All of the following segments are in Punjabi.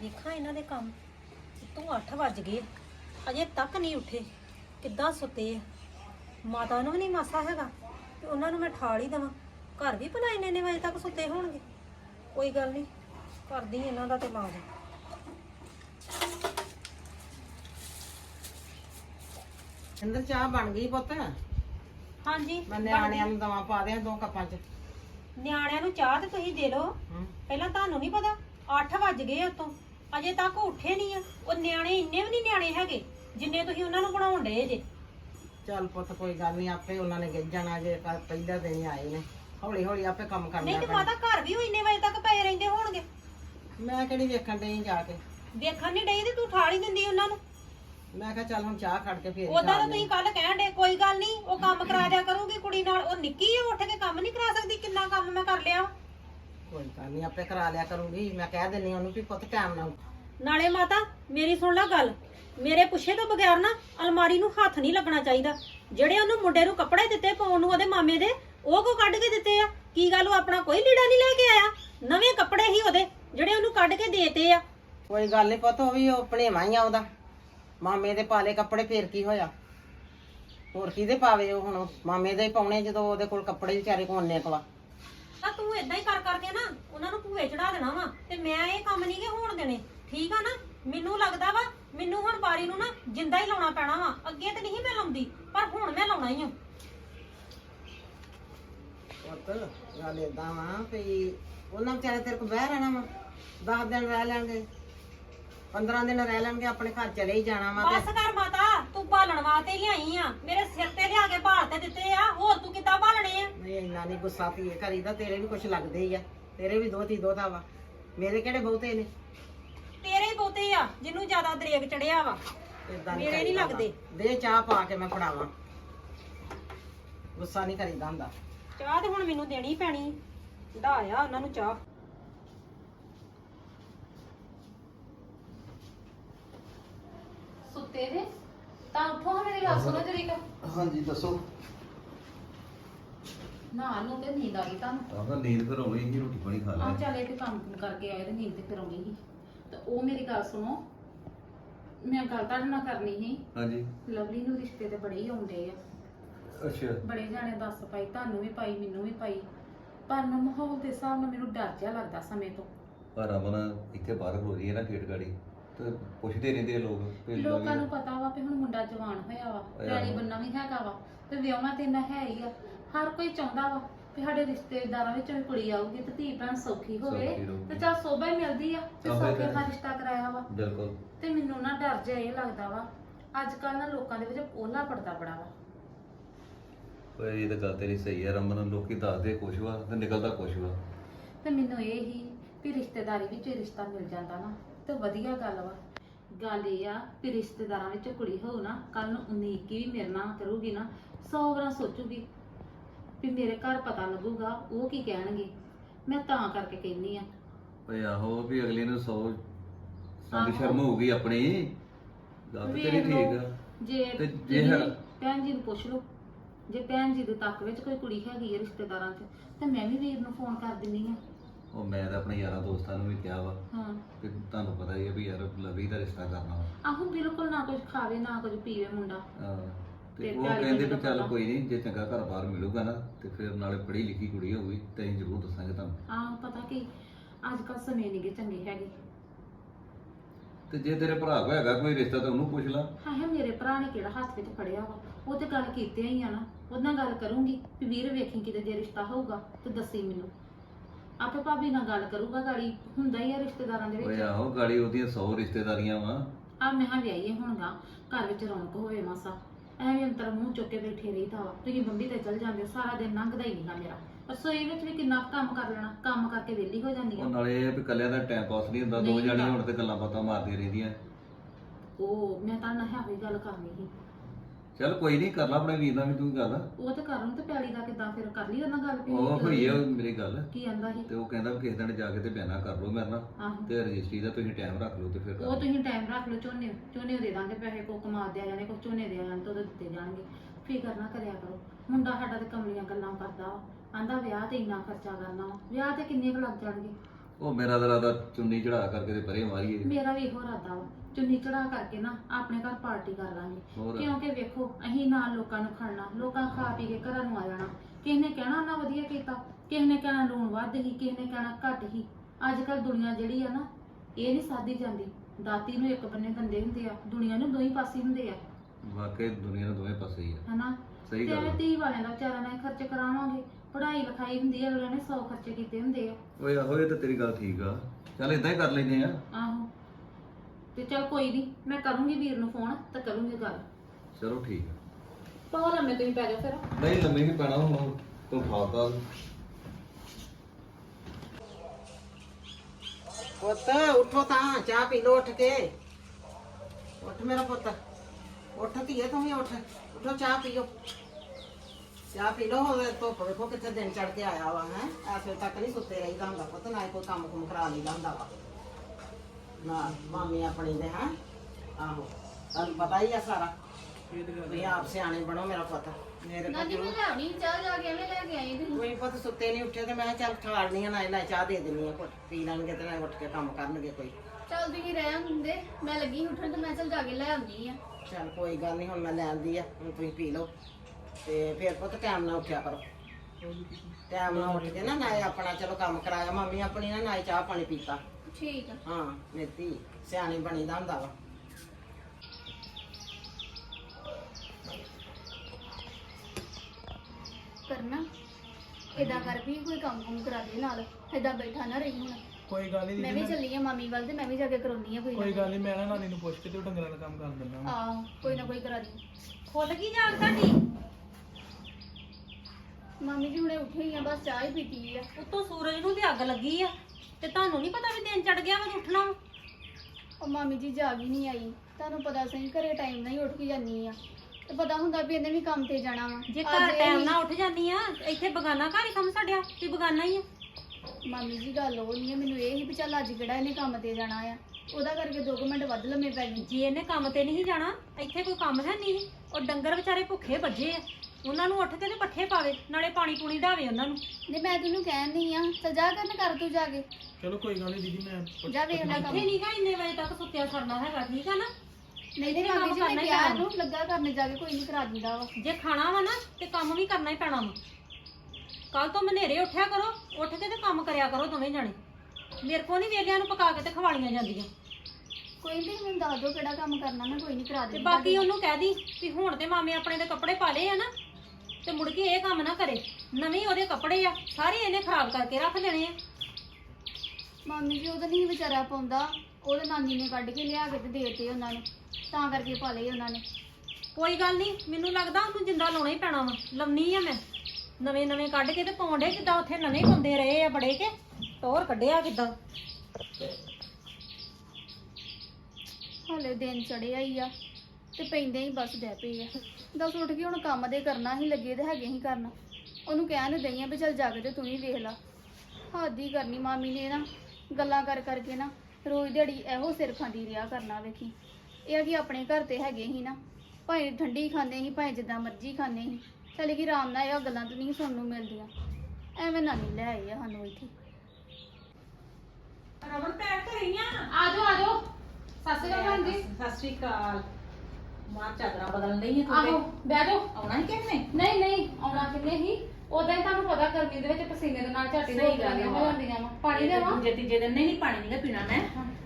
ਦੇਖਾਂ ਇਹਨਾਂ ਦੇ ਕੰਮ। ਤੂੰ 8 ਵੱਜ ਗਏ। ਅਜੇ ਤੱਕ ਨਹੀਂ ਉੱਠੇ। ਕਿੱਦਾਂ ਸੁੱਤੇ ਆ। ਮਾਤਾ ਨੂੰ ਵੀ ਨਹੀਂ ਮਾਸਾ ਹੈਗਾ। ਤੇ ਉਹਨਾਂ ਨੂੰ ਮੈਂ ਠਾਲ ਹੀ ਦਵਾਂ। ਘਰ ਵੀ ਭਲਾ ਇੰਨੇ ਇੰਨੇ ਵਜੇ ਤੱਕ ਸੁੱਤੇ ਹੋਣਗੇ। ਕੋਈ ਗੱਲ ਨਹੀਂ। ਕਰਦੀ ਇਹਨਾਂ ਦਾ ਤੇ ਇਲਾਜ। ਅੰਦਰ ਚਾਹ ਬਣ ਗਈ ਪੁੱਤ? ਹਾਂਜੀ ਮੈਂ ਨਿਆਣਿਆਂ ਨੂੰ ਦਵਾ ਪਾ ਦਿਆਂ ਦੋ ਕੱਪਾਂ 'ਚ। ਨਿਆਣਿਆਂ ਨੂੰ ਚਾਹ ਤੇ ਤੁਸੀਂ ਦੇ ਲਓ। ਹਮ। ਪਹਿਲਾਂ ਤੁਹਾਨੂੰ ਨਹੀਂ ਪਤਾ। 8 ਵੱਜ ਗਏ ਉਤੋਂ। ਅਜੇ ਤੱਕ ਉਹ ਉੱਠੇ ਨਹੀਂ ਆ। ਉਹ ਨਿਆਣੇ ਇੰਨੇ ਵੀ ਨਹੀਂ ਨਿਆਣੇ ਹੈਗੇ ਜਿੰਨੇ ਤੁਸੀਂ ਉਹਨਾਂ ਨੂੰ ਬਣਾਉਣ ਡਏ ਜੇ। ਚੱਲ ਪੁੱਤ ਕੋਈ ਗੱਲ ਨਹੀਂ ਆਪੇ ਉਹਨਾਂ ਨੇ ਗਿੱਜ ਜਾਣਾ ਜੇ ਕੱਲ੍ਹ ਪਹਿਲਾ ਦਿਨ ਹੀ ਆਏ ਨੇ। ਹੌਲੀ ਹੌਲੀ ਆਪੇ ਕੰਮ ਨਹੀਂ ਕਰਨਾ ਤੇ ਮਾਤਾ ਘਰ ਵੀ ਉਹ ਇੰਨੇ ਵਜੇ ਤੱਕ ਪਏ ਰਹਿੰਦੇ ਹੋਣਗੇ। ਮੈਂ ਕਿਹੜੀ ਵੇਖਣ ਡਈ ਜਾ ਕੇ? ਵੇਖਣ ਨਹੀਂ ਡਈ ਤੇ ਤੂੰ ਠਾਲ ਹੀ ਦਿੰਦੀ ਉਹਨਾਂ ਨੂੰ। ਮੈਂ ਕਿਹਾ ਚੱਲ ਹੁਣ ਚਾਹ ਖੜ ਕੇ ਫੇਰ ਉਦਾਂ ਤਾਂ ਤੁਸੀਂ ਕੱਲ ਕਹਿਣ ਡੇ ਕੋਈ ਗੱਲ ਨਹੀਂ ਉਹ ਕੰਮ ਕਰਾ ਦਿਆ ਕਰੂਗੀ ਕੁੜੀ ਨਾਲ। ਉਹ ਨਿੱਕੀ ਆ ਉੱਠ ਕੇ ਕੰਮ ਨਹੀਂ ਕਰਾ ਸਕਦੀ ਕਿੰਨਾ ਕੰਮ ਮੈਂ ਕਰ ਲਿਆ ਕੋਈ ਗੱਲ ਨਹੀਂ ਆਪੇ ਕਰਾ ਲਿਆ ਕਰੂੰਗੀ। ਮੈਂ ਕਹਿ ਦਿੰਨੀ ਉਹਨੂੰ ਵੀ ਪੁੱਤ ਟਾਈਮ ਨਾਲ ਨਾਲੇ ਮਾਤਾ ਮੇਰੀ ਸੁਣ ਲੈ ਗੱਲ। ਮੇਰੇ ਪੁੱਛੇ ਤੋਂ ਬਗੈਰ ਨਾ ਅਲਮਾਰੀ ਨੂੰ ਹੱਥ ਨਹੀਂ ਲੱਗਣਾ ਚਾਹੀਦਾ। ਜਿਹੜੇ ਉਹਨੂੰ ਮੁੰਡੇ ਨੂੰ ਕੱਪੜੇ ਦਿੱਤੇ ਪਾਉਣ ਨੂੰ ਉਹਦੇ ਮਾਮੇ ਦੇ ਉਹ ਕੋ ਕੱਢ ਕੇ ਦਿੱਤੇ ਆ? ਕੀ ਗੱਲ ਉਹ ਆਪਣਾ ਕੋਈ ਲੀੜਾ ਨਹੀਂ ਲੈ ਕੇ ਆਇਆ? ਨਵੇਂ ਕੱਪੜੇ ਹੀ ਉਹਦੇ ਜਿਹੜੇ ਉਹਨੂੰ ਕੱਢ ਕੇ ਦੇਤੇ ਆ। ਕੋਈ ਗੱਲ ਨਹੀਂ ਪੁੱਤ ਉਹ ਵੀ ਉਹ ਭਣੇਵਾਂ ਹੀ ਆ ਉਹਦਾ। ਮਾਮੇ ਦੇ ਪਾਲੇ ਕੱਪੜੇ ਫੇਰ ਕੀ ਹੋਇਆ? ਹੋਰ ਕਿਹਦੇ ਪਾਵੇ ਉਹ ਹੁਣ? ਮਾਮੇ ਦੇ ਹੀ ਪਾਉਣੇ ਜਦੋਂ ਉਹਦੇ ਕੋਲ ਕੱਪੜੇ ਵਿਚਾਰੇ ਕੋਲ ਕਵਾ ਤਾਂ ਤੂੰ ਇਦਾਂ ਹੀ ਕਰ ਕਰਕੇ ਨਾ ਉਹਨਾਂ ਨੂੰ ਭੂਏ ਚੜਾ ਦੇਣਾ ਵਾ ਤੇ ਮੈਂ ਇਹ ਕੰਮ ਨਹੀਂ ਕਿ ਹੋਣ ਦੇਣੇ ਠੀਕ ਆ ਨਾ? ਮੈਨੂੰ ਲੱਗਦਾ ਵਾ ਮੈਨੂੰ ਹੁਣ ਬਾਰੀ ਨੂੰ ਨਾ ਜਿੰਦਾ ਹੀ ਲਾਉਣਾ ਪੈਣਾ ਵਾ ਅੱਗੇ ਤੇ ਨਹੀਂ ਮੈਂ ਲਾਉਂਦੀ ਪਰ ਹੁਣ ਮੈਂ ਲਾਉਣਾ ਹੀ ਆ। ਪੁੱਤ ਗੱਲ ਏਦਾਂ ਵਾ ਵੀ ਉਹਨਾਂ ਵਿਚਾਰੇ ਤੇਰੇ ਕੋਲ ਬਹਿ ਰਹਿਣਾ ਵਾ 10 ਦਿਨ ਰਹਿ ਲੈਣਗੇ 15 ਦਿਨ ਰਹਿ ਲੈਣਗੇ ਆਪਣੇ ਘਰ ਚਲੇ ਹੀ ਜਾਣਾ ਵਾ ਬਸ ਕਰ ਮਾਤਾ ਤੂੰ ਬਾਲਣ ਵਾਸਤੇ ਹੀ ਲਿਆਈ ਆ। ਮੇਰੇ ਸਿਰ ਤੇ ਲਿਆ ਕੇ ਬਾਲ ਤੇ ਦਿੱਤੇ ਆ। ਹੋਰ ਤੂੰ ਕਿੱਦਾਂ ਬਾਲਣੇ ਆ? ਨਹੀਂ ਇੰਨਾ ਨਹੀਂ ਗੁੱਸਾ ਧੀਏ ਕਰੀਦਾ ਤੇਰੇ ਵੀ ਕੁਝ ਲੱਗਦੇ ਹੀ ਆ। ਤੇਰੇ ਵੀ ਦੋਤੀ ਦੋਤਾ ਵਾ। ਮੇਰੇ ਕਿਹੜੇ ਬਹੁਤੇ ਨੇ? ਤੇਰੇ ਹੀ ਬਹੁਤੇ ਆ ਜਿਹਨੂੰ ਜ਼ਿਆਦਾ ਦਰੇਕ ਚੜਿਆ ਵਾ। ਏਦਾਂ ਮੇਰੇ ਨਹੀਂ ਕਰੀਦਾ ਲੱਗਦੇ। ਦੇ ਚਾਹ ਪਾ ਕੇ ਮੈਂ ਫੜਾਵਾਂ। ਗੁੱਸਾ ਨਹੀਂ ਕਰੀਦਾ ਹੁੰਦਾ। ਚਾਹ ਤੇ ਹੁਣ ਮੈਨੂੰ ਦੇਣੀ ਪੈਣੀ। ਢਾਇਆ ਉਹਨਾਂ ਨੂੰ ਚਾਹ। ਸੁੱਤੇ ਜੇ? ਤਾਂ ਉੱਠੋ ਹਾਂ ਮੇਰੀ ਗੱਲ ਸੁਣੋ ਜਰੀ ਹਾਂਜੀ ਦੱਸੋ। ਨਾ ਨੂੰ ਤੇ ਨੀਂਦ ਆ ਗਈ ਤੁਹਾਨੂੰ। ਆਹ ਨੀਂਦ ਫਿਰ ਆਉਣੀ ਸੀ ਰੋਟੀ ਪਾਣੀ ਖਾ ਆ ਲਿਆ। ਚੱਲ ਇਹ ਤੇ ਕੰਮ ਕੁਮ ਕਰਕੇ ਆਏ ਤੇ ਨੀਂਦ ਤੇ ਫਿਰ ਆਉਣੀ ਸੀ। ਤੇ ਉਹ ਮੇਰੀ ਗੱਲ ਸੁਣੋ ਮੈਂ ਗੱਲ ਤੁਹਾਡੇ ਨਾਲ ਕਰਨੀ ਸੀ। ਹਾਂਜੀ। ਲਵਲੀ ਨੂੰ ਰਿਸ਼ਤੇ ਤੇ ਬੜੇ ਹੀ ਆਉਂਦੇ ਆ। ਅੱਛਾ। ਬੜੇ ਜਾਣੇ ਦੱਸ ਪਾਈ ਤੁਹਾਨੂੰ ਵੀ ਪਾਈ ਮੈਨੂੰ ਵੀ ਪਾਈ। ਪਰ ਨਾ ਮਾਹੌਲ ਦੇ ਹਿਸਾਬ ਨਾਲ ਮੈਨੂੰ ਡਰ ਜਿਹਾ ਲੱਗਦਾ ਸਮੇਂ ਤੋਂ। ਪਰ ਅਮਨ ਇੱਥੇ ਬਾਹਰ ਹੋ ਰਹੀ ਹੈ ਨਾ ਗੇਟ ਗਾੜੀ ਤੇ ਪੁੱਛਦੇ ਰਹਿੰਦੇ ਆ ਲੋਕ ਵੀ ਲੋਕਾਂ ਨੂੰ ਪਤਾ ਵਾ ਕਿ ਹੁਣ ਮੁੰਡਾ ਜਵਾਨ ਹੋਇਆ ਵਾ ਹੋਇਆ। ਬੰਨਾ ਵੀ ਹੈਗਾ ਵਾ ਤੇ ਵਿਆਹਣਾ ਤੇ ਇੰਨਾ ਹੈ ਹੀ ਆ ਹਰ ਕੋਈ ਚਾਹੁੰਦਾ ਵਾ ਕਿ ਸਾਡੇ ਰਿਸ਼ਤੇਦਾਰਾਂ ਵਿੱਚੋਂ ਵੀ ਕੁੜੀ ਆਊਗੀ ਤੇ ਧੀ ਭੈਣ ਸੌਖੀ ਹੋਵੇ ਸੌਖੀ ਰਹੂਗੀ। ਤੇ ਚੱਲ ਸੋਭਾ ਹੀ ਮਿਲਦੀ ਆ ਤੇ ਆਹੋ ਇਹ ਸੌਖੇ ਤਾਂ ਹੈ। ਰਿਸ਼ਤਾ ਕਰਾਇਆ ਵਾ ਬਿਲਕੁਲ ਤੇ ਮੈਨੂੰ ਨਾ ਡਰ ਜਿਹਾ ਇਹ ਲੱਗਦਾ ਵਾ ਅੱਜ ਕੱਲ ਨਾ ਲੋਕਾਂ ਦੇ ਵਿੱਚ ਓਲਾ ਪੜਦਾ ਬੜਾ ਵਾ ਪਰ ਇਹ ਤਾਂ ਗੱਲ ਤੇਰੀ ਸਹੀ ਹੈ ਰਮਨ ਲੋਕੀ ਦੱਸਦੇ ਕੁਛ ਵਾ ਤੇ ਨਿਕਲਦਾ ਕੁਛ ਵਾ ਤੇ ਮੈਨੂੰ ਇਹ ਹੀ ਵੀ ਰਿਸ਼ਤੇਦਾਰੀ ਵਿੱਚ ਹੀ ਰਿਸ਼ਤਾ ਮਿਲ ਜਾਂਦਾ ਨਾ ਤੇ ਵਧੀਆ ਗੱਲ ਵਾ। ਗੱਲ ਇਹ ਆ ਵੀ ਰਿਸ਼ਤੇਦਾਰਾਂ ਵਿੱਚ ਕੁੜੀ ਹੋਊ ਨਾ ਕੱਲ ਨੂੰ ਉਨੀਕ ਕੀ ਵੀ ਮੇਰੇ ਨਾਲ ਕਰੂਗੀ ਨਾ ਸੌ ਵਾਰ ਸੋਚੂਗੀ ਵੀ ਮੇਰੇ ਘਰ ਪਤਾ ਲੱਗੂਗਾ ਉਹ ਕੀ ਕਹਿਣਗੇ। ਮੈਂ ਤਾਂ ਕਰਕੇ ਕਹਿੰਨੀ ਆ। ਓਏ ਆਹੋ ਵੀ ਅਗਲੇ ਨੂੰ ਸੌ ਸੰਗ ਆਹੋ। ਸ਼ਰਮ ਹੋਊਗੀ ਆਪਣੀ। ਗੱਲ ਤਾਂ ਤੇਰੀ ਵੇਖ ਲਓ, ਠੀਕ ਆ। ਜੇ ਤੇ ਜੇ ਤੁਸੀਂ ਹੈ- ਭੈਣ ਜੀ ਨੂੰ ਪੁੱਛ ਲਓ ਜੇ ਭੈਣ ਜੀ ਦੇ ਤੱਕ ਵਿੱਚ ਕੋਈ ਕੁੜੀ ਹੈਗੀ ਹੈ ਰਿਸ਼ਤੇਦਾਰਾਂ 'ਚ ਤੇ ਮੈਂ ਵੀ ਵੀਰ ਨੂੰ ਫੋਨ ਕਰ ਦਿੰਨੀ ਆ। ਉਹ ਮੈਂ ਤਾਂ ਆਪਣੇ ਯਾਰਾਂ ਦੋਸਤਾਂ ਨੂੰ ਵੀ ਕਿਹਾ ਵਾ ਹਾਂ। ਕਿ ਤੁਹਾਨੂੰ ਪਤਾ ਹੀ ਹੈ ਵੀ ਯਾਰ ਲਵੀ ਦਾ ਰਿਸ਼ਤਾ ਕਰਨਾ ਵਾ। ਆਹੋ ਬਿਲਕੁਲ ਨਾ ਕੁਝ ਖਾਵੇ ਨਾ ਕੁਝ ਪੀਵੇ ਮੁੰਡਾ। ਹਾਂ, ਤੇ ਤੇ ਉਹ ਕਹਿੰਦੇ ਵੀ ਚੱਲ ਪਤਾ। ਕੋਈ ਨਹੀਂ ਜੇ ਚੰਗਾ ਘਰ ਬਾਹਰ ਮਿਲੂਗਾ ਨਾ ਤੇ ਫਿਰ ਨਾਲੇ ਪੜ੍ਹੀ ਲਿਖੀ ਕੁੜੀ ਹੋਊਗੀ ਤੇ ਅਸੀਂ ਜ਼ਰੂਰ ਦੱਸਾਂਗੇ ਤੁਹਾਨੂੰ। ਆਹ ਪਤਾ ਕੀ ਅੱਜ ਕੱਲ ਸਮੇਂ ਨਹੀਂਗੇ ਚੰਗੇ ਹੈਗੇ। ਤੇ ਜੇ ਤੇਰੇ ਭਰਾ ਕੋ ਹੈਗਾ ਕੋਈ ਰਿਸ਼ਤਾ ਤਾਂ ਉਹਨੂੰ ਪੁੱਛ ਲਾ। ਹਾਂ ਹੈ ਮੇਰੇ ਭਰਾ ਨੇ ਕਿਹੜਾ ਹੱਥ ਵਿੱਚ ਫੜਿਆ ਵਾ। ਉਹ ਤੇ ਗੱਲ ਕੀਤੇ ਹੀ ਆ ਨਾ। ਉਹਦੇ ਨਾਲ ਗੱਲ ਕਰੂੰਗੀ ਵੀ ਵੀਰ ਵੇਖੀ ਕਿਤੇ ਜੇ ਰਿਸ਼ਤਾ ਹੋਊਗਾ ਤੇ ਦੱਸੀ ਮੈਨੂੰ। ਆਪੇ ਭਾਬੀ ਨਾਲ ਗੱਲ ਕਰੂਗਾ ਗਾੜੀ ਹੁੰਦਾ ਹੀ ਆ ਰਿਸ਼ਤੇਦਾਰਾਂ ਦੇ ਓਏ ਵਿੱਚ ਆਹੋ ਗਾੜੀ ਉਹਦੀਆਂ 100 ਰਿਸ਼ਤੇਦਾਰੀਆਂ ਵਾ। ਆ ਮੈਂ ਹਾਂ ਵਿਆਹੀਏ ਹੋਣਗਾ ਘਰ ਵਿੱਚ ਰੌਣਕ ਹੋਵੇ ਮਾਸਾ। ਐਵੇਂ ਅੰਤਰ ਮੂੰਹ ਚੁੱਕ ਕੇ ਬੈਠੇ ਰਹੀਦਾ ਵਾ। ਤੁਸੀਂ ਬੰਬੀ ਤੇ ਚਲ ਜਾਂਦੇ ਸਾਰਾ ਦਿਨ ਲੰਘਦਾ ਹੀ ਨਹੀਂਗਾ ਮੇਰਾ। ਰਸੋਈ ਵਿੱਚ ਵੀ ਕਿੰਨਾ ਕੁ ਕੰਮ ਕਰ ਲੈਣਾ ਕੰਮ ਕਰਕੇ ਵਿਹਲੀ ਹੋ ਜਾਂਦੀ ਉਹ ਆ ਨਾਲੇ ਇਹ ਆ ਵੀ ਕੱਲਿਆਂ ਦਾ ਟਾਈਮ ਪਾਸ ਨਹੀਂ ਹੁੰਦਾ ਦੋ ਨਹੀਂ ਜਾਣੀਆਂ ਹੁੰਦਾ। ਹੁਣ ਤੇ ਗੱਲਾਂ ਬਾਤਾਂ ਮਾਰਦੀਆਂ ਰਹਿੰਦੀਆਂ। ਉਹ ਮੈਂ ਤਾਂ ਨਾ ਹੈ ਕੋਈ ਗੱਲ ਕਰਨੀ ਸੀ। ਚੱਲ ਕੋਈ ਨਹੀਂ ਕਰ ਲਾ ਆਪਣੇ ਵੀਰ ਨਾਲ ਵੀ ਤੂੰ ਗੱਲ। ਉਹ ਤੇ ਕਰਨ ਤੇ ਪਿਆਲੀ ਦਾ ਕਿਦਾਂ ਫਿਰ ਕਰ ਲਈ ਉਹਨਾਂ ਗੱਲ ਵੀ। ਉਹ ਹੋਈ ਆ ਮੇਰੀ ਗੱਲ। ਕੀ ਆਂਦਾ ਸੀ? ਤੇ ਉਹ ਕਹਿੰਦਾ ਵੀ ਕਿਸੇ ਦਿਨ ਜਾ ਕੇ ਤੇ ਬਿਆਨਾ ਕਰ ਲਓ ਮੇਰੇ ਨਾਲ। ਆਹੋ। ਤੇ ਰਜਿਸਟਰੀ ਦਾ ਤੁਸੀਂ ਟਾਈਮ ਰੱਖ ਲਓ ਤੇ ਫਿਰ ਕਰ ਉਹ। ਤੁਸੀਂ ਟਾਈਮ ਰੱਖ ਲਓ ਝੋਨੇ ਝੋਨੇ ਦੇ ਦਾਂਗੇ ਪੈਸੇ ਕੋ ਕਮਾ ਦਿਆ ਜਾਣੇ ਕੋ ਝੋਨੇ ਦੇ ਜਾਣ ਤੋਂ ਦਿੱਤੇ ਜਾਣਗੇ। ਫਿਕਰ ਨਾ ਕਰਿਆ ਕਰੋ। ਮੁੰਡਾ ਸਾਡਾ ਤੇ ਕਮਲੀਆਂ ਗੱਲਾਂ ਕਰਦਾ ਆਂਦਾ ਵਿਆਹ ਤੇ ਇੰਨਾ ਖਰਚਾ ਕਰਨਾ ਵਾ। ਵਿਆਹ ਤੇ ਕਿੰਨੇ ਕੁ ਲੱਗ ਜਾਣਗੇ? ਉਹ ਮੇਰਾ ਰਾਦਾ ਚੁੰਨੀ ਚੜਾ ਕਰਕੇ ਤੇ ਪਰੇ ਮਾਰੀਏ। ਮੇਰਾ ਵੀ ਇਹੋ ਇਰਾਦਾ ਵਾ। ਚੁੰਨੀ ਚੜਾ ਕਰਕੇ ਨਾ ਆਪਣੇ ਘਰ ਪਾਰਟੀ ਕਰ ਲਾਂਗੇ। ਹੋਰ? ਕਿਉਂਕਿ ਵੇਖੋ ਅਸੀਂ ਨਾਲ ਲੋਕਾਂ ਨੂੰ ਖੜਨਾ ਲੋਕਾਂ ਖਾ ਪੀ ਕੇ ਘਰਾਂ ਨੂੰ ਆ ਜਾਣਾ। ਕਿਸੇ ਨੇ ਕਹਿਣਾ ਨਾ ਵਧੀਆ ਕੀਤਾ ਕਿਸੇ ਨੇ ਕਹਿਣਾ ਲੂਣ ਵੱਧ ਹੀ ਕਿਸੇ ਨੇ ਕਹਿਣਾ ਘੱਟ ਹੀ ਅੱਜ ਕੱਲ ਦੁਨੀਆ ਜਿਹੜੀ ਆ ਨਾ ਇਹ ਨਹੀਂ ਸਾਦੀ ਜਾਂਦੀ। ਦਾਤੀ ਨੂੰ ਇੱਕ ਬੰਨੇ ਦੰਦੇ ਹੁੰਦੇ ਆ ਦੁਨੀਆ ਨੂੰ ਦੋਈ ਪਾਸੇ ਹੁੰਦੇ ਆ। ਵਾਕਈ ਦੁਨੀਆ ਦੇ ਦੋਵੇਂ ਪਾਸੇ ਹੀ ਆ। ਹਨਾ? ਸਹੀ ਤੇ ਗੱਲ ਐਵੇਂ ਆ। ਧੀ ਵਾਲਿਆਂ ਦਾ ਨਾਲ ਖਰਚ ਕਰਾਵਾਂਗੇ। ਪੜ੍ਹਾਈ ਲਿਖਾਈ ਹੁੰਦੀ ਆ ਅਗਲੇ ਨੇ 100 ਖਰਚੇ ਕੀਤੇ ਹੁੰਦੇ ਆ। ਓਏ ਆਹੋ ਇਹ ਤਾਂ ਤੇਰੀ ਗੱਲ ਠੀਕ ਆ। ਚੱਲ ਇਦਾਂ ਹੀ ਕਰ ਲੈਨੇ ਆ। ਆਹੋ। ਤੇ ਚਲ ਕੋਈ ਨਹੀਂ ਮੈਂ ਕਰੂੰਗੀ ਵੀਰ ਨੂੰ ਫੋਨ ਤਾਂ ਕਰੂੰਗੀ ਗੱਲ। ਚਲੋ ਠੀਕ ਆ। ਪਾਓ ਲੰਮੇ ਤੁਸੀਂ ਪੈ ਜਾਓ ਫਿਰ। ਨਹੀਂ ਲੰਮੇ ਨਹੀਂ ਪੈਣਾ ਹੁਣ ਤੂੰ ਖਾਤਾ ਪੁੱਤ ਉਠੋ ਤਾਂ ਚਾਹ ਪੀ ਲੋ ਉੱਠ ਕੇ। ਉੱਠ ਮੇਰਾ ਪੁੱਤ ਉੱਠ ਧੀਏ ਤੂੰ ਵੀ ਉੱਠ। ਉਠੋ ਚਾਹ ਪੀਓ। ਚਾਹ ਪੀ ਲੋ ਹੁਣ ਧੁੱਪ ਵੇਖੋ ਕਿੱਥੇ ਦਿਨ ਚੜ ਕੇ ਆਇਆ ਵਾ ਹੈ। ਐਸ ਤੱਕ ਨਹੀਂ ਸੁੱਤੇ ਰਹੀਦਾ ਹੁੰਦਾ ਪੁੱਤ ਨਾ ਹੀ ਕੋਈ ਕੰਮ ਕੁਮ ਕਰਾ ਲਈਦਾ ਹੁੰਦਾ ਵਾ। ਨਾ ਮਾਮੀ ਆਪਣੀ ਦੇ ਹੈ। ਆਹੋ ਤੁਹਾਨੂੰ ਪਤਾ ਹੀ ਆ ਸਾਰਾ। ਵੀ ਆਪ ਸਿਆਣੇ ਬਣੋ ਮੇਰਾ ਪੁੱਤ। ਮੇਰੇ ਕੋਲ ਨਾਨੀ ਮੈਂ ਲਿਆਉਣੀ ਚਾਹ ਜਾ ਕੇ ਐਵੇਂ ਲੈ ਕੇ ਆਈ ਤੁਸੀਂ ਕੋਈ ਪੁੱਤ ਸੁੱਤੇ ਨਹੀਂ ਉੱਠੇ ਤੇ ਮੈਂ ਕਿਹਾ ਚੱਲ ਠਾਲਨੀ ਆ ਨਾ ਲੈ ਚਾਹ ਦੇ ਦਿੰਨੀ ਆ ਘੁੱਟ। ਪੀ ਲੈਣਗੇ ਤੇ ਨਾਲ ਉੱਠ ਕੇ ਕੰਮ ਕਰਨਗੇ ਕੋਈ। ਚੱਲ ਤੁਸੀਂ ਰਹਿ ਹੁੰਦੇ ਮੈਂ ਲੱਗੀ ਉੱਠਣ ਤੇ ਮੈਂ ਚੱਲ ਜਾ ਕੇ ਲੈ ਆਉਂਦੀ ਆ। ਚੱਲ ਕੋਈ ਗੱਲ ਨਹੀਂ ਹੁਣ ਮੈਂ ਲੈ ਆਂਦੀ ਆ ਹੁਣ ਤੁਸੀਂ ਪੀ ਲਓ। ਤੇ ਫਿਰ ਪੁੱਤ ਟਾਈਮ ਨਾਲ ਉੱਠਿਆ ਕਰੋ। ਟਾਈਮ ਨਾਲ ਉੱਠ ਕੇ ਨਾ ਨਾਲੇ ਆਪਣਾ ਚਲੋ ਕੰਮ ਕਰਾਇਆ ਮੰਮੀ ਆਪਣੀ ਨਾ ਨਾਲੇ ਚਾਹ ਪਾਣੀ ਪੀਤਾ। ਠੀਕ ਆ। ਹਾਂ ਧੀ ਸਿਆਣੀ ਬਣੀ ਦਾ ਹੁੰਦਾ ਵਾ। ਕਰਨਾ। ਏਦਾਂ ਕਰ ਵੀ ਕੋਈ ਕੰਮ ਕੁਮ ਕਰਾ ਦੇ ਨਾਲ ਏਦਾਂ ਬੈਠਾ ਨਾ ਰਹੀ ਹੁਣ। ਕੋਈ ਗੱਲ ਨਹੀਂ ਮੈਂ ਵੀ ਚੱਲੀ ਆ ਮਾਮੀ ਵੱਲ ਤੇ ਮੈਂ ਵੀ ਜਾ ਕੇ ਕਰਾਉਣੀ ਆ ਕੋਈ ਕੋਈ ਨਾ ਗੱਲ ਨਹੀਂ ਮੈਂ ਨਾ ਨਾਨੀ ਨੂੰ ਪੁੱਛ ਕੇ ਤੇ ਉਹ ਡੰਗਰਾਂ ਦਾ ਕੰਮ ਕਰ ਦਿੰਦਾ ਵਾਂ। ਆਹੋ ਕੋਈ ਨਾ ਕੋਈ ਕਰਾ ਦੀ ਖੁੱਲ ਗਈ ਜਾਗ ਤੁਹਾਡੀ? ਮਾਮੀ ਜੀ ਹੁਣੇ ਉੱਠੇ ਹੀ ਆ ਬਸ ਚਾਹ ਹੀ ਪੀਤੀ ਆ। ਉੱਤੋਂ ਸੂਰਜ ਨੂੰ ਵੀ ਅੱਗ ਲੱਗੀ ਆ। ਤੇ ਤੁਹਾਨੂੰ ਨਹੀਂ ਪਤਾ ਵੀ ਦਿਨ ਚੜ ਗਿਆ ਵਾ ਉੱਠਣਾ ਵਾ। ਉਹ ਮਾਮੀ ਜੀ ਜਾਗ ਹੀ ਨਹੀਂ ਆਈ। ਤੁਹਾਨੂੰ ਪਤਾ ਸਹੀ ਘਰੇ ਟਾਈਮ ਨਾਲ ਹੀ ਉੱਠ ਕੇ ਜਾਂਦੀ ਆ। ਤੇ ਪਤਾ ਹੁੰਦਾ ਵੀ ਇਹਨੇ ਵੀ ਕੰਮ ਤੇ ਜਾਣਾ ਵਾ। ਜੇ ਅੱਜ ਘਰ ਇਹ ਟਾਈਮ ਨਾਲ ਉੱਠ ਜਾਂਦੀ ਆ ਇੱਥੇ ਬਗਾਨਾ ਘਰ ਹੀ ਸਮਝ ਛੱਡਿਆ ਵੀ ਬਗਾਨਾ ਹੀ ਆ। ਮਾਮੀ ਜੀ ਗੱਲ ਉਹ ਨਹੀਂ ਹੈ ਮੈਨੂੰ ਇਹ ਹੀ ਵੀ ਚੱਲ ਅੱਜ ਕਿਹੜਾ ਇਹਨੇ ਕੰਮ ਤੇ ਜਾਣਾ ਆ। ਉਹਦਾ ਕਰਕੇ 2 ਮਿੰਟ ਵੱਧ ਲੰਮੇ ਪੈ ਗਈ ਜੇ ਇਹਨੇ ਕੰਮ ਤੇ ਨਹੀਂ ਜਾਣਾ ਇੱਥੇ ਕੋਈ ਕੰਮ ਹੈ ਨਹੀਂ ਉਹ ਡੰਗਰ ਵਿਚਾਰੇ ਭੁੱਖੇ ਵੱਜੇ ਆ। ਉਹਨਾਂ ਨੂੰ ਉੱਠ ਕੇ ਤੇ ਪੱਠੇ ਪਾਵੇ ਨਾਲੇ ਪਾਣੀ ਪੂਣੀ ਢਾਵੇ ਉਹਨਾਂ ਨੂੰ। ਨਹੀਂ ਮੈਂ ਤੈਨੂੰ ਕਹਿਣ ਨਹੀਂ ਆ ਚੱਲ ਜਾ ਕਰਨ ਕਰ ਤੂੰ ਜਾ ਕੇ। ਚਲੋ ਕੋਈ ਗੱਲ ਨਹੀਂ ਦੀਦੀ ਮੈਂ ਪੁੱਛ- ਜਾ ਵੇਖ ਲੈ ਇੱਥੇ ਕੰਮ ਨਹੀਂ ਗਾ ਇੰਨੇ ਵਜੇ ਤੱਕ ਸੁੱਤਿਆ ਸਰਨਾ ਹੈਗਾ ਠੀਕ ਆ ਨਾ? ਨਹੀਂ ਨਹੀਂ ਇੱਥੇ ਮਾਮੀ ਜੀ ਕੰਮ ਮੈਂ ਕਰਨਾ ਹੀ ਕਿਹਾ ਪੈਣਾ। ਨੂੰ ਲੱਗਾ ਕਰਨੇ ਜਾ ਕੇ ਕੋਈ ਨਹੀਂ ਕਰਾ ਦਿੰਦਾ ਵਾ ਜੇ ਖਾਣਾ ਵਾ ਨਾ ਤੇ ਕੰਮ ਵੀ ਕਰਨਾ ਹੀ ਪੈਣਾ ਵਾ। ਕੱਲ ਤੋਂ ਮਨੇਰੇ ਉੱਠਿਆ ਕਰੋ ਉੱਠ ਕੇ ਤੇ ਕੰਮ ਕਰਿਆ ਕਰੋ ਦੋਵੇਂ ਜਾਣੇ। ਮੇਰੇ ਕੋ ਨਹੀਂ ਵੇਲਿਆਂ ਨੂੰ ਪਕਾ ਕੇ ਤੇ ਖਵਾਲੀਆਂ ਜਾਂਦੀਆਂ। ਕੋਈ ਨਹੀਂ ਮੈਨੂੰ ਦੱਸ ਦਿਓ ਕਿਹੜਾ ਕੰਮ ਕਰਨਾ ਮੈਂ ਕੋਈ ਨਹੀਂ ਕਰਾ ਤੇ ਦਿੰਦਾ ਬਾਕੀ ਉਹਨੂੰ ਕਹਿ ਦੀ ਵੀ ਹੁਣ ਤੇ ਮਾਮੇ ਆਪਣੇ ਦੇ ਕੱਪੜੇ ਪਾ ਲਏ ਆ ਨਾ ਤੇ ਮੁੜ ਕੇ ਇਹ ਕੰਮ ਨਾ ਕਰੇ। ਨਵੇਂ ਉਹਦੇ ਕੱਪੜੇ ਆ ਸਾਰੇ ਇਹਨੇ ਖਰਾਬ ਕਰਕੇ ਰੱਖ ਦੇਣੇ ਆ। ਮਾਮੀ ਜੀ ਉਹਦਾ ਨਹੀਂ ਵਿਚਾਰਾ ਪਾਉਂਦਾ। ਉਹਦੇ ਨਾਨੀ ਨੇ ਕੱਢ ਕੇ ਲਿਆ ਕੇ ਤੇ ਦੇਤੇ ਉਹਨਾਂ ਨੂੰ। ਤਾਂ ਕਰਕੇ ਪਾ ਲਏ ਉਹਨਾਂ ਨੇ। ਕੋਈ ਗੱਲ ਨਹੀਂ ਮੈਨੂੰ ਲੱਗਦਾ ਉਹਨੂੰ ਜਿੰਦਾ ਲਾਉਣਾ ਹੀ ਪੈਣਾ ਵਾ। ਲੰਮੀ ਆ ਮੈਂ। ਨਵੇਂ ਨਵੇਂ ਕੱਢ ਕੇ ਤੇ ਪਾਉਂਦੇ ਜਿੱਦਾਂ ਉੱਥੇ ਨਵੇਂ ਪਾਉਂਦੇ ਰਹੇ ਆ ਬੜੇ ਕੇ। ਟੋਰ ਕੱਢਿਆ ਕਿਦਾਂ। ਹਾਲੇ ਦਿਨ ਚੜਿਆ ਹੀ ਆ ਤੇ ਪੈਂਦੇ ਹੀ ਬਸ ਡੈ ਪਈ ਆ। ਦੱਸ ਉੱਠ ਕੇ ਹੁਣ ਕੰਮ ਦੇ ਕਰਨਾ ਹੀ ਲੱਗੇ ਤੇ ਹੈਗੇ ਹੀ ਕਰਨਾ। ਉਹਨੂੰ ਕਹਿਣ ਦਈਆਂ ਵੀ ਚੱਲ ਜਾ ਕੇ ਤੇ ਤੂੰ ਹੀ ਵੇਖ ਲਾ। ਹੱਦ ਹੀ ਕਰਨੀ ਮਾਮੀ ਨੇ ਨਾ ਗੱਲਾਂ ਕਰ ਕਰਕੇ ਨਾ ਰੋਜ਼ ਦਿਹਾੜੀ ਇਹੋ ਸਿਰ ਖਾਂਦੀ ਰਿਹਾ ਕਰਨਾ ਵੇਖੀ। ਇਹ ਆ ਕਿ ਆਪਣੇ ਘਰ ਤੇ ਹੈਗੇ ਹੀ ਨਾ ਭਾਵੇਂ ਠੰਡੀ ਖਾਂਦੇ ਸੀ ਭਾਵੇਂ ਜਿੱਦਾਂ ਮਰਜ਼ੀ ਖਾਂਦੇ ਸੀ ਚੱਲ ਕਿ ਆਰਾਮ ਨਾਲ ਇਹ ਗੱਲਾਂ ਤਾਂ ਨਹੀਂ ਸੁਣਨ ਨੂੰ ਮਿਲਦੀਆਂ। ਐਵੇਂ ਨਾਨੀ ਲੈ ਆਈ ਆ ਸਾਨੂੰ ਇੱਥੇ। ਰਮਨ ਪੈਰ ਤੇ ਰਹੀਆਂ ਆ ਜਾਓ ਆ ਜਾਓ। ਸਤਿ ਸ਼੍ਰੀ ਅਕਾਲ ਭੈਣ ਜੀ। ਸਤਿ ਸ਼੍ਰੀ ਅਕਾਲ। ਮਾਂ ਚਾਦਰਾਂ ਬਦਲਣ ਲਈ ਆਹੋ ਬਹਿ ਜਾਓ। ਆਉਣਾ ਹੀ ਕਿਹਨੇ ਨਹੀਂ ਨਹੀਂ ਆਉਣਾ ਕਿੰਨੇ ਹੀ? ਉਦਾਂ ਹੀ ਤੁਹਾਨੂੰ ਪਤਾ ਗਰਮੀ ਦੇ ਵਿੱਚ ਪਸੀਨੇ ਦੇ ਨਾਲ ਝਾਟੀ ਸਹੀ ਹੋ ਗੱਲ ਜਾਂਦੀਆਂ ਆ। ਹੋ ਜਾਂਦੀਆਂ ਵਾ। ਪਾਣੀ ਦੇਵਾਂ ਦੂਜੇ ਤੀਜੇ ਦਿਨ ਨਹੀਂ ਨਹੀਂ ਪਾਣੀ ਨਹੀਂ ਗਾ ਪੀਣਾ ਮੈਂ।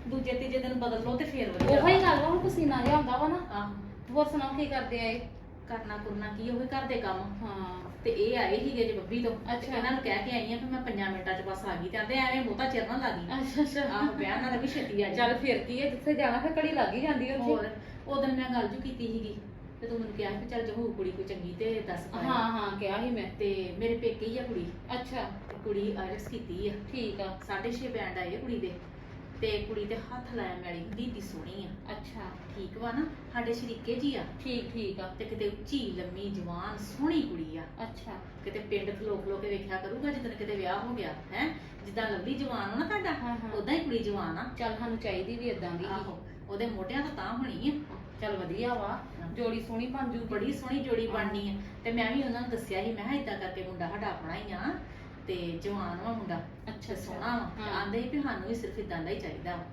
ਦੂਜੇ ਤੀਜੇ ਦਿਨ ਬਦਲ ਲਓ ਤੇ ਫੇਰ ਵਧੀਆ। ਉਹੋ ਹੀ ਗੱਲ ਵਾ ਹੁਣ ਪਸੀਨਾ ਜਿਹਾ ਆਉਂਦਾ ਵਾ ਨਾ। ਆਹੋ। ਹੋਰ ਸੁਣਾਓ ਕੀ ਕਰਦੇ ਆ ਇਹ? ਕਰਨਾ ਕਰਨਾ ਕੀ ਉਹ ਘਰ ਦੇ ਕੰਮ। ਹਾਂ। ਤੇ ਇਹ ਆਏ ਹੀਗੇ ਜੇ ਬੱਬੀ ਤੋਂ। ਤੇ ਅੱਛਾ। ਇਹਨਾਂ ਨੂੰ ਕਹਿ ਕੇ ਆਈ ਆ ਕਿ ਮੈਂ 5 ਮਿੰਟਾਂ 'ਚ ਬਸ ਆ ਗਈ ਤੇ ਆਂਦੇ ਐਵੇਂ ਬਹੁਤਾ ਚਿਰ ਨਾ ਲੱਗੀ ਅੱਛਾ ਅੱਛਾ। ਆਹੋ ਵਿਆਹ ਨਾਲ ਵੀ ਛੇਤੀ ਆ ਚੱਲ ਫਿਰ ਕੀ ਹੈ ਜਿੱਥੇ ਜਾਣਾ ਫਿਰ ਘੜੀ ਲੱਗ ਹੀ ਜਾਂਦੀ ਹੈ ਹੋਰ। ਉਦੋਂ ਮੈਂ ਗੱਲ ਜੂ ਕੀਤੀ ਸੀਗੀ ਤੇ ਤੂੰ ਮੈਨੂੰ ਕਿਹਾ ਕਿ ਚੱਲ ਜੇ ਹੋਊ ਕੁੜੀ ਕੋਈ ਚੰਗੀ ਤੇ ਦੱਸ ਪਾਈ ਹਾਂ ਹਾਂ ਕਿਹਾ ਸੀ ਮੈਂ। ਤੇ ਮੇਰੇ ਪੇਕੇ ਹੀ ਆ ਕੁੜੀ। ਅੱਛਾ। ਤੇ ਕੁੜੀ ਆਇਲਸ ਕੀਤੀ ਆ। ਠੀਕ ਆ। 6.5 ਬੈਂਡ ਆਏ ਕੁੜੀ ਦੇ। ਤੇ ਕੁੜੀ ਤੇ ਹੱਥ ਲਾਇਆ ਮੈਲੀ ਹੁੰਦੀ ਦੀ ਸੋਹਣੀ ਆ। ਅੱਛਾ। ਠੀਕ ਵਾ ਨਾ ਸਾਡੇ ਸ਼ਰੀਕੇ ਜੀ ਆ। ਠੀਕ ਠੀਕ ਆ। ਤੇ ਕਿਤੇ ਉੱਚੀ ਲੰਮੀ ਜਵਾਨ ਸੋਹਣੀ ਕੁੜੀ ਆ। ਅੱਛਾ। ਕਿਤੇ ਪਿੰਡ ਖਲੋ ਖਲੋ ਕੇ ਵੇਖਿਆ ਕਰੂਗਾ ਜਦੋਂ ਕਿਤੇ ਵਿਆਹ ਹੋ ਗਿਆ ਹੈ? ਜਿੱਦਾਂ ਲੰਬੀ ਜਵਾਨ ਹੋ ਨਾ ਤੁਹਾਡਾ ਹਾਂ, ਹਾਂ। ਉਦਾਂ ਹੀ ਕੁੜੀ ਜਵਾਨ ਆ। ਚੱਲ ਸਾਨੂੰ ਚਾਹੀਦੀ ਵੀ ਇਦਾਂ ਦੀ। ਆਹੋ। ਉਹਦੇ ਮੋਢਿਆਂ ਤੋਂ ਤਾਂ ਹੋਣੀ ਆ। ਚੱਲ ਵਧੀਆ ਵਾ। ਜੋੜੀ ਸੋਹਣੀ ਬਣ ਜੂ ਬੜੀ ਸੋਹਣੀ ਜੋੜੀ ਬਣਨੀ ਆ। ਤੇ ਮੈਂ ਵੀ ਉਹਨਾਂ ਨੂੰ ਦੱਸਿਆ ਸੀ ਮੈਂ ਕਿਹਾ ਇਦਾਂ ਕਰਕੇ ਮੁੰਡਾ ਸਾਡਾ ਆਪਣਾ ਹੀ ਆ। ਤੇ ਜਵਾਨ ਵਾ ਮੁੰਡਾ। ਅੱਛਾ, ਸੋਹਣਾ ਵਾ। ਆਂਦੇ ਸੀ ਵੀ ਸਾਨੂੰ ਵੀ ਸਿਰਫ ਇਦਾਂ ਦਾ ਹੀ ਚਾਹੀਦਾ ਵਾ।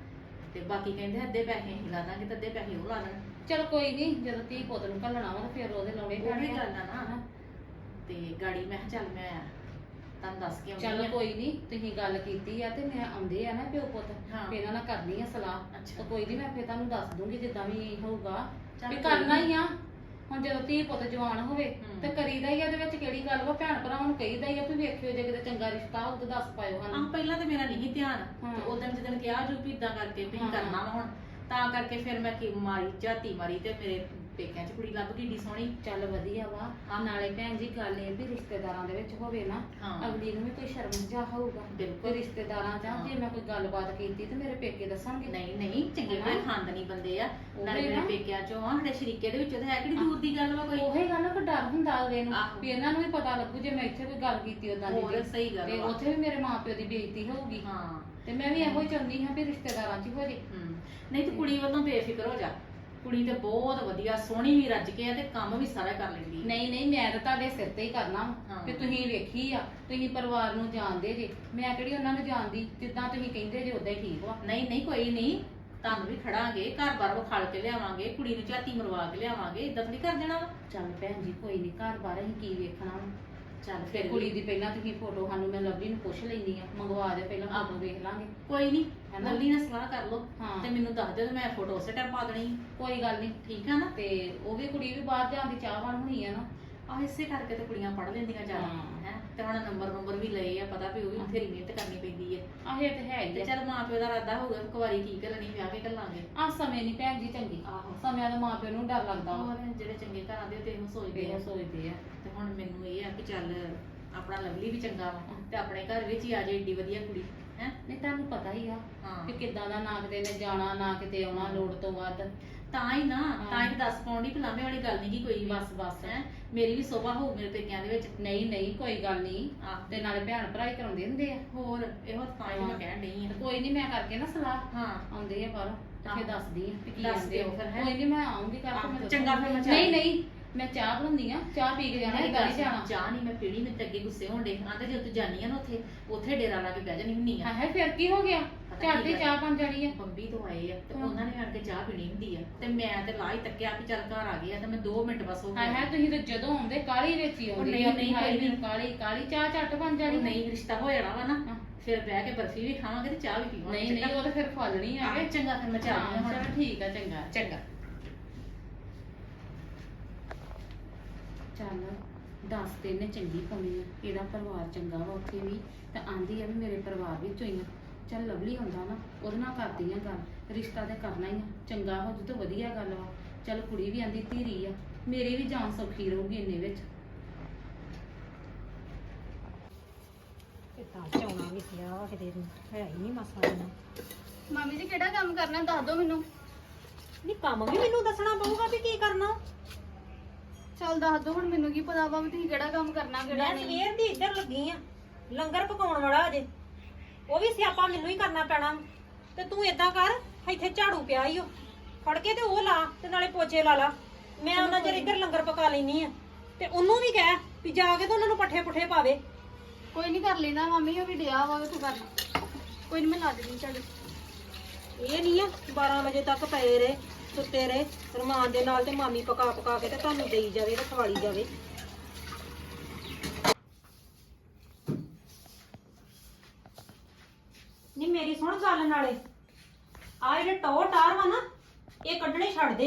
ਤੇ ਬਾਕੀ ਕਹਿੰਦੇ ਅੱਧੇ ਪੈਸੇ ਅਸੀਂ ਲਾ ਦਾਂਗੇ ਤੇ ਅੱਧੇ ਪੈਸੇ ਉਹ ਲਾ ਦੇਣ। ਚਲ ਕੋਈ ਨਹੀਂ ਜਦੋਂ ਧੀ ਪੁੱਤ ਨੂੰ ਘੱਲਣਾ ਵਾ ਤਾਂ ਫਿਰ ਉਹਦੇ ਲਾਉਣੇ ਉਹ ਵੀ ਪੈਣੇ ਗੱਲ ਆ ਨਾ। ਤੇ ਗਾੜੀ ਮੈਂ ਕਿਹਾ ਚੱਲ ਮੈਂ ਤੁਹਾਨੂੰ ਦੱਸ ਕੇ ਆਉਂਦੀ ਚਲ ਆ। ਕੋਈ ਨਹੀਂ ਤੁਸੀਂ ਗੱਲ ਕੀਤੀ ਆ ਤੇ ਮੈਂ ਆਉਂਦੇ ਆ ਨਾ ਪਿਓ ਪੁੱਤ ਹਾਂ। ਤੇ ਇਹਨਾਂ ਨਾਲ ਕਰਨੀ ਆ ਸਲਾਹ ਅੱਛਾ। ਤਾਂ ਕੋਈ ਨਹੀਂ ਮੈਂ ਫਿਰ ਤੁਹਾਨੂੰ ਦੱਸ ਦੂੰਗੀ ਜਿੱਦਾਂ ਵੀ ਹੋਊਗਾ ਚੱਲ ਵੀ ਕੋਈ ਕਰਨਾ ਨੀ। ਹੀ ਆ ਹੁਣ ਜਦੋਂ ਧੀ ਪੁੱਤ ਜਵਾਨ ਹੋਵੇ ਹੂੰ। ਤੇ ਕਰੀਦਾ ਹੀ ਆ ਇਹਦੇ ਵਿੱਚ ਕਿਹੜੀ ਗੱਲ ਵਾ ਭੈਣ ਭਰਾਵਾਂ ਨੂੰ ਕਹੀਦਾ ਹੀ ਆ ਵੀ ਵੇਖਿਓ ਜੇ ਕਿਤੇ ਚੰਗਾ ਰਿਸ਼ਤਾ ਹੋਊ ਤਾਂ ਦੱਸ ਪਾਇਓ ਆਹ ਸਾਨੂੰ ਪਹਿਲਾਂ ਤੇ ਮੇਰਾ ਨਹੀਂ ਧਿਆਨ ਹਾਂ। ਤੇ ਉਦੋਂ ਜਦੋਂ ਕਿਹਾ ਜੋ ਵੀ ਇਦਾਂ ਕਰਕੇ ਵੀ ਹਾਂ। ਕਰਨਾ ਵਾ ਹੁਣ ਤਾਂ ਕਰਕੇ ਫਿਰ ਮੈਂ ਕੀ ਮਾਰੀ ਝਾਤੀ ਮਾਰੀ ਤੇ ਮੇਰੇ ਪੇਕਿਆਂ 'ਚ ਕੁੜੀ ਲੱਭ ਢੀ ਸੋਹਣੀ ਚੱਲ ਵਧੀਆ ਵਾ ਹਾਂ। ਨਾਲੇ ਭੈਣ ਜੀ ਗੱਲ ਇਹ ਵੀ ਰਿਸ਼ਤੇਦਾਰਾਂ ਦੇ ਵਿੱਚ ਹੋਵੇ ਨਾ ਹਾਂ। ਅਗਲੀ ਨੂੰ ਵੀ ਕੋਈ ਸ਼ਰਮ ਜਾ ਹੋਊਗਾ ਬਿਲਕੁਲ। ਤੇ ਰਿਸ਼ਤੇਦਾਰਾਂ ਜਾਂ ਹਾਂ। ਜੇ ਮੈਂ ਕੋਈ ਗੱਲਬਾਤ ਕੀਤੀ ਤੇ ਮੇਰੇ ਪੇਕੇ ਦੱਸਣਗੇ ਨਹੀਂ ਨਹੀਂ ਚੰਗੇ ਭਲੇ ਖਾਨਦਾਨੀ ਬੰਦੇ ਆ ਉਹ ਨਾਲੇ ਹੀ ਮੇਰੇ ਨਾ। ਪੇਕਿਆਂ 'ਚੋਂ ਆ ਸਾਡੇ ਸ਼ਰੀਕੇ ਦੇ ਵਿੱਚੋਂ ਤਾਂ ਹੈ ਕਿਹੜੀ ਦੂਰ ਦੀ ਗੱਲ ਵਾ ਕੋਈ ਉਹੀ ਗੱਲ ਨਾ ਕੋਈ ਡਰ ਹੁੰਦਾ ਅਗਲੇ ਨੂੰ ਆਹੋ। ਵੀ ਇਹਨਾਂ ਨੂੰ ਵੀ ਪਤਾ ਲੱਗੂ ਜੇ ਮੈਂ ਇੱਥੇ ਕੋਈ ਗੱਲ ਕੀਤੀ ਉਦਾਂ ਦੀ ਹੋਰ ਤੇ ਸਹੀ ਗੱਲ ਵਾ। ਉੱਥੇ ਵੀ ਮੇਰੇ ਮਾਪਿਓ ਦੀ ਬੇਇੱਜ਼ਤੀ ਹੋਊਗੀ ਹਾਂ ਤੇ ਮੈਂ ਵੀ ਇਹੋ ਹੀ ਚਾਹੁੰਦੀ ਹਾਂ ਵੀ ਰਿਸ਼ਤੇਦਾਰਾਂ 'ਚ ਹੀ ਹੋ ਜੇ ਹਮ, ਨਹੀਂ ਤੇ ਕੁੜੀ ਵੱਲੋਂ ਬੇਫਿਕਰ ਹੋ ਜਾ ਕੁੜੀ ਤੇ ਬਹੁਤ ਵਧੀਆ ਸੋਹਣੀ ਵੀ ਰੱਜ ਕੇ ਆ ਤੇ ਕੰਮ ਵੀ ਸਾਰਾ ਕਰ ਲੈਂਦੀ। ਨਹੀਂ ਨਹੀਂ ਮੈਂ ਤਾਂ ਤੁਹਾਡੇ ਸਿਰ ਤੇ ਹੀ ਕਰਨਾ ਵਾ। ਹਾਂ। ਕਿ ਤੁਸੀਂ ਵੇਖੀ ਆ ਤੁਸੀਂ ਪਰਿਵਾਰ ਨੂੰ ਜਾਣਦੇ ਜੇ। ਮੈਂ ਕਿਹੜੀ ਉਹਨਾਂ ਨੂੰ ਜਾਣਦੀ ਜਿੱਦਾਂ ਤੁਸੀਂ ਕਹਿੰਦੇ ਜੇ ਉਦਾਂ ਹੀ ਠੀਕ ਵਾ। ਨਹੀਂ ਨਹੀਂ ਕੋਈ ਨਹੀਂ। ਤੁਹਾਨੂੰ ਵੀ ਖੜਾਂਗੇ ਘਰ-ਬਾਰ ਵਿਖਾਲ ਕੇ ਲਿਆਵਾਂਗੇ ਕੁੜੀ ਨੂੰ ਝਾਤੀ ਮਰਵਾ ਕੇ ਲਿਆਵਾਂਗੇ ਇਦਾਂ ਥੋੜੀ ਕਰ ਦੇਣਾ ਵਾ। ਚੱਲ ਭੈਣ ਜੀ ਕੋਈ ਨਹੀਂ ਘਰ ਬਾਰ ਅਸੀਂ ਕੀ ਵੇਖਣਾ ਵਾ? ਚੱਲ ਫਿਰ ਕੁੜੀ ਦੀ ਪਹਿਲਾਂ ਤੁਸੀਂ ਫੋਟੋ ਸਾਨੂੰ ਮੈਂ ਲਵਲੀ ਨੂੰ ਪੁੱਛ ਲੈਂਦੀ ਆ ਮੰਗਵਾ ਦੇ ਪਹਿਲਾਂ ਆਹੋ। ਫੋਟੋ ਵੇਖ ਲਾਂਗੇ ਕੋਈ ਨਹੀਂ ਹੈਨਾ? ਲੱਲੀ ਨਾਲ ਸਲਾਹ ਕਰ ਲਓ ਹਾਂ। ਤੇ ਮੈਨੂੰ ਦੱਸ ਦਿਓ ਤੇ ਮੈਂ ਫੋਟੋ ਉਸੇ ਟਾਈਮ ਪਾ ਦੇਣੀ ਕੋਈ ਗੱਲ ਨਹੀਂ ਠੀਕ ਆ ਨਾ ਤੇ ਉਹ ਵੀ ਕੁੜੀ ਵੀ ਬਾਹਰ ਜਾਣ ਦੀ ਚਾਹਵਾਨ ਹੋਣੀ ਆ ਨਾ ਆਹ ਇਸੇ ਕਰਕੇ ਤੇ ਕੁੜੀਆਂ ਪੜ ਲੈਂਦੀਆਂ ਜ਼ਿਆਦਾ ਹਾਂ। ਤੇ ਹੁਣ ਨੰਬਰ ਨੰਬਰ ਵੀ ਲਏ ਆ ਪਤਾ ਵੀ ਉਹ ਵੀ ਬਥੇਰੀ ਮਿਹਨਤ ਕਰਨੀ ਪੈਂਦੀ ਹੈ ਆਹ ਤੇ ਹੈ ਹੀ ਤੇ ਆ। ਚੱਲ ਮਾਂ ਪਿਓ ਦਾ ਇਰਾਦਾ ਹੋਊਗਾ ਕਿ ਕੁਵਾਰੀ ਕੀ ਕਰਨੀ ਵਿਆਹ ਕੇ ਘੱਲਾਂਗੇ ਆ ਸਮੇਂ ਨਹੀਂ ਭੈਣ ਜੀ ਚੰਗੀ। ਆਹੋ। ਸਮਿਆਂ ਦਾ ਮਾਪਿਆਂ ਨੂੰ ਡਰ ਲੱਗਦਾ ਵਾ। ਹੋਰ ਜਿਹੜੇ ਚੰਗੇ ਘਰਾਂ ਦੇ ਤੇ ਇਹੋ ਸੋਚਦੇ ਆ। ਇਹ ਸੋਚਦੇ ਆ। ਤੇ ਹੁਣ ਮੈਨੂੰ ਇਹ ਆ ਕਿ ਚੱਲ ਆਪਣਾ ਲਵਲੀ ਵੀ ਚੰਗਾ ਵਾ ਤੇ ਆਪਣੇ ਘਰ ਵਿੱਚ ਹੀ ਆ ਜਾਏ ਏਡੀ ਵਧੀਆ ਕੁੜੀ ਹੈ? ਨਹੀਂ ਤੁਹਾਨੂੰ ਪਤਾ ਹੀ ਆ ਹਾਂ। ਕਿ ਕਿੱਦਾਂ ਦਾ ਨਾ ਕਿਤੇ ਨੇ ਜਾਣਾ ਨਾ ਕਿਤੇ ਆਉਣਾ ਲੋੜ ਤੋਂ ਵੱਧ। ਤਾਂ ਹੀ ਨਾ। ਤਾਂ ਹੀ ਦੱਸ ਪਾਉਣ ਦੀ ਭਲਾਵੇਂ ਵਾਲੀ ਗੱਲ ਨਹੀਂ ਕੀ ਕੋਈ ਵੀ। ਬਸ ਬਸ। ਹੈ? ਮੇਰੀ ਵੀ ਸੋਭਾ ਹੋਊ ਮੇਰੇ ਪੇਕਿਆਂ ਦੇ ਵਿੱਚ। ਨਹੀਂ ਨਹੀਂ ਕੋਈ ਗੱਲ ਨਹੀਂ। ਆਹ ਤੇ ਨਾਲੇ ਭੈਣ ਭਰਾ ਹੀ ਕਰਾਉਂਦੇ ਹੁੰਦੇ ਆ। ਹੋਰ ਇਹੋ ਤਾਂ ਹੀ ਮੈਂ ਕਹਿਣ ਡਈ ਤੇ ਆ ਕੋਈ ਨਹੀਂ ਮੈਂ ਕਰਕੇ ਨਾ ਸਲਾਹ। ਹਾਂ। ਆਉਂਦੇ ਆ ਬਾਹਰੋਂ ਤੇ ਆਹੋ। ਫਿਰ ਦੱਸਦੀ ਆ ਕਿ ਕੀ ਦੱਸ ਆਂਦੇ ਦਿਓ ਫਿਰ, ਹੈਂ। ਕੋਈ ਨਹੀਂ ਮੈਂ ਆਉਂਗੀ ਕਰਕੇ ਆਹੋ, ਚੰਗਾ ਫਿਰ ਮੈਂ ਨਹੀਂ ਨਹੀਂ। ਮੈਂ ਚਾਹ ਬਣਾਉਂਦੀ ਆ ਚਾਹ ਪੀ ਕੇ ਜਾਣਾ ਨਹੀਂ ਇਦਾਂ ਨਹੀਂ ਜਾਣਾ। ਚਾਹ ਨਹੀਂ ਮੈਂ ਪੀਣੀ ਮੈਂ ਤੇ ਅੱਗੇ ਗੁੱਸੇ ਹੋਣ ਡੇ ਆਂਦੇ ਜੇ ਤੂੰ ਜਾਨੀ ਆ ਨਾ ਉੱਥੇ ਉੱਥੇ ਡੇਰਾ ਲਾ ਕੇ ਬਹਿ ਜਾਣੀ ਹੁੰਨੀ ਆ। ਹਾਂ ਹੈ ਫਿਰ ਕੀ ਹੋ ਗਿਆ? ਝੱਟ ਕੀ ਹੀ ਗੱਲ? ਚਾਹ ਬਣ ਜਾਣੀ ਆ। ਬੰਬੀ ਤੋਂ ਆਏ ਆ ਤੇ ਹਾਂ। ਉਹਨਾਂ ਨੇ ਆਣ ਕੇ ਚਾਹ ਪੀਣੀ ਹੁੰਦੀ ਆ। ਤੇ ਮੈਂ ਤੇ ਲਾਹ ਹੀ ਤੱਕਿਆ ਵੀ ਚੱਲ ਘਰ ਆ ਗਏ ਆ ਤੇ ਮੈਂ 2 ਮਿੰਟ ਬਸ ਹੋ ਹਾਂ ਹੈ ਤੁਸੀਂ ਤੇ ਜਦੋਂ ਆਉਂਦੇ ਕਾਲੀ ਹੀ ਆਉਂਦੇ ਨਹੀਂ, ਆ ਨਹੀਂ, ਹਾਏ ਕੋਈ ਮੈਨੂੰ ਕਾਲੀ ਕਾਲੀ ਚਾਹ ਝੱਟ ਬਣ ਜਾਣੀ। ਨਹੀਂ ਰਿਸ਼ਤਾ ਹੋ ਜਾਣਾ ਵਾ ਨਾ ਹਾਂ। ਫਿਰ ਬਹਿ ਕੇ ਬਰਫੀ ਵੀ ਖਾਵਾਂਗੇ ਤੇ ਚਾਹ ਵੀ ਪੀਵਾਂਗੇ ਨਹੀਂ ਨਹੀਂ ਉਹ ਤਾਂ ਫਿਰ ਫਲਣੀ ਆ ਆਹ, ਕਿ ਚੰਗਾ ਫਿਰ ਮੈਂ ਚਾਹ ਹਾਂ, ਚਲੋ ਠੀਕ ਆ ਚੰਗਾ। ਚੰਗਾ। ਚੱਲ ਦੱਸ ਤੇ ਇਹਨੇ ਚੰਗੀ ਪਾਉਣੀ ਆ ਇਹਦਾ ਪਰਿਵਾਰ ਚੰਗਾ ਵਾ ਉੱਥੇ ਵੀ ਤੇ ਆਂਦੀ ਆ ਵੀ ਮੇਰੇ ਪਰਿਵਾਰ ਵਿੱਚ ਹੋਈ ਆ। ਚੱਲ ਲਵਲੀ ਹੁੰਦਾ ਨਾ ਉਹਦੇ ਨਾਲ ਕਰਦੀ ਆ ਗੱਲ ਰਿਸ਼ਤਾ ਤੇ ਕਰਨਾ ਹੀ ਆ ਚੰਗਾ ਹੋ ਜੂ ਤਾਂ ਵਧੀਆ ਗੱਲ ਵਾ। ਚੱਲ ਕੁੜੀ ਵੀ ਆਂਦੀ ਧੀਰੀ ਆ ਮੇਰੀ ਵੀ ਜਾਨ ਸੌਖੀ ਰਹੂਗੀ ਇੰਨੇ ਵਿੱਚ। ਕਿਤਾ ਚਾਉਣਾ ਵੀ ਸਿਆ ਵਾ ਕਿਤੇ ਨੂੰ ਹੈ ਹੀ ਨਹੀਂ ਮਸਾ ਇਹਨਾਂ ਮਾਮੀ ਜੀ ਕਿਹੜਾ ਕੰਮ ਕਰਨਾ ਦੱਸ ਦਿਓ ਮੈਨੂੰ। ਨਹੀਂ ਕੰਮ ਵੀ ਮੈਨੂੰ ਦੱਸਣਾ ਪਊਗਾ ਵੀ ਕੀ ਕਰਨਾ। ਚੱਲ ਦੱਸ ਦਿਓ ਹੁਣ ਮੈਨੂੰ ਕੀ ਪਤਾ ਵਾ ਵੀ ਤੁਸੀਂ ਕਿਹੜਾ ਕੰਮ ਕਰਨਾ ਕਿਹੜਾ ਮੈਂ ਨਹੀਂ। ਸਵੇਰ ਦੀ ਇੱਧਰ ਲੱਗੀ ਆ ਲੰਗਰ ਪਕਾਉਣ ਵਾਲਾ ਅਜੇ। ਉਹ ਵੀ ਸਿਆਪਾ ਮੈਨੂੰ ਹੀ ਕਰਨਾ ਪੈਣਾ ਤੇ ਤੂੰ ਏਦਾਂ ਕਰ ਇੱਥੇ ਝਾੜੂ ਪਿਆ ਈ ਓ। ਫੜ ਕੇ ਤੇ ਉਹ ਲਾ ਤੇ ਨਾਲੇ ਪੋਚੇ ਲਾ ਲਾ। ਮੈਂ ਉਹਨਾਂ ਚਿਰ ਇੱਧਰ ਲੰਗਰ ਪਕਾ ਲੈਣੀ ਆ। ਤੇ ਉਹਨੂੰ ਵੀ ਕਹਿ ਵੀ ਜਾ ਕੇ ਤੇ ਉਹਨਾਂ ਨੂੰ ਪੱਠੇ ਪੁੱਠੇ ਪਾਵੇ। ਕੋਈ ਨਹੀਂ ਕਰ ਲੈਣਾ ਮਾਮੀ ਉਹ ਵੀ ਡਿਆ ਵਾ ਤੂੰ ਕਰਨਾ ਕੋਈ ਨਹੀਂ ਮੈਂ ਲਾ ਦੇਣੀ ਚੱਲ ਇਹ ਨਹੀਂ ਆ 12 ਵਜੇ ਤੱਕ ਪਏ ਰਹੇ। ਸੁੱਤੇ ਰਹੇ ਰਮਾਨ ਦੇ ਨਾਲ ਤੇ ਮਾਮੀ ਪਕਾ ਪਕਾ ਕੇ ਤੇ ਤੁਹਾਨੂੰ ਦੇਈ ਜਾਵੇ ਤੇ ਖਵਾਲੀ ਜਾਵੇ। ਨਹੀਂ ਮੇਰੀ ਸੁਣ ਗੱਲ ਨਾਲੇ। ਆ ਜਿਹੜੇ ਟੋ ਟਾਰ ਵਾ ਨਾ, ਇਹ ਕੱਢਣੇ ਛੱਡ ਦੇ।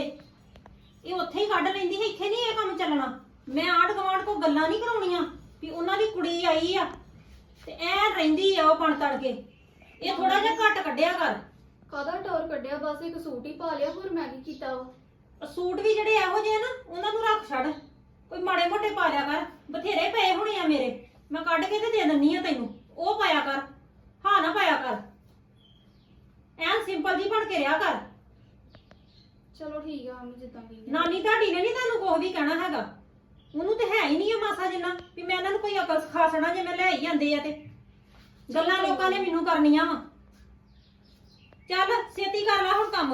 ਇਹ ਉੱਥੇ ਹੀ ਕੱਢ ਲੈਂਦੀ ਹੈ ਇੱਥੇ ਨਹੀਂ ਇਹ ਕੰਮ ਚੱਲਣਾ। ਮੈਂ ਆਂਢ ਗੁਆਂਢ ਕੋ ਗੱਲਾਂ ਨਹੀਂ ਕਰਾਉਣੀਆਂ ਵੀ ਉਹਨਾਂ ਦੀ ਕੁੜੀ ਆਈ ਆ ਤੇ ਐ ਰਹਿੰਦੀ ਆ ਉਹ ਬਣ ਤੜ ਕੇ ਇਹ ਥੋੜਾ ਜਿਹਾ ਘੱਟ ਕੱਢਿਆ ਕਰ। ਕਾਹਦਾ ਟੌਰ ਕੱਢਿਆ? ਬਸ ਇੱਕ ਸੂਟ ਹੀ ਪਾ ਲਿਆ ਹੋਰ ਮੈਂ ਕੀ ਕੀਤਾ ਵਾ? ਸੂਟ ਵੀ ਜਿਹੜੇ ਇਹੋ ਜਿਹੇ ਆ ਨਾ ਉਹਨਾਂ ਨੂੰ ਰੱਖ ਛੱਡ। ਕੋਈ ਮਾੜੇ ਮੋਟੇ ਪਾ ਲਿਆ ਕਰ। ਬਥੇਰੇ ਪਏ ਹੋਣੇ ਆ ਮੇਰੇ। ਮੈਂ ਕੱਢ ਕੇ ਤੇ ਦੇ ਦਿੰਨੀ ਆ ਤੈਨੂੰ। ਉਹ ਪਾਇਆ ਕਰ। ਹਾਂ ਨਾ ਪਾਇਆ ਕਰ। ਐਨ ਸਿੰਪਲ ਜੀ ਬਣ ਕੇ ਰਿਹਾ ਕਰ। ਚਲੋ ਠੀਕ ਆ ਮੰਮੀ ਜਿੱਦਾਂ ਕਹਿੰਦੇ ਨਾਨੀ ਤੁਹਾਡੀ ਨੇ ਨਹੀਂ ਤੁਹਾਨੂੰ ਕੁਛ ਵੀ ਕਹਿਣਾ ਹੈਗਾ। ਉਹਨੂੰ ਤੇ ਹੈ ਹੀ ਨਹੀਂ ਆ ਮਾਸਾ ਜਿੰਨਾ ਵੀ ਮੈਂ ਇਹਨਾਂ ਨੂੰ ਕੋਈ ਅਕਲ ਸਿਖਾ ਸਣਾ ਜੇ ਮੈਂ ਲੈ ਹੀ ਜਾਂਦੇ ਆ ਤੇ। ਗੱਲਾਂ ਲੋਕਾਂ ਨੇ ਮੈਨੂੰ ਕਰਨੀਆਂ ਵਾ। ਚੱਲ, ਛੇਤੀ ਕਰ ਲੈ ਹੁਣ ਕੰਮ।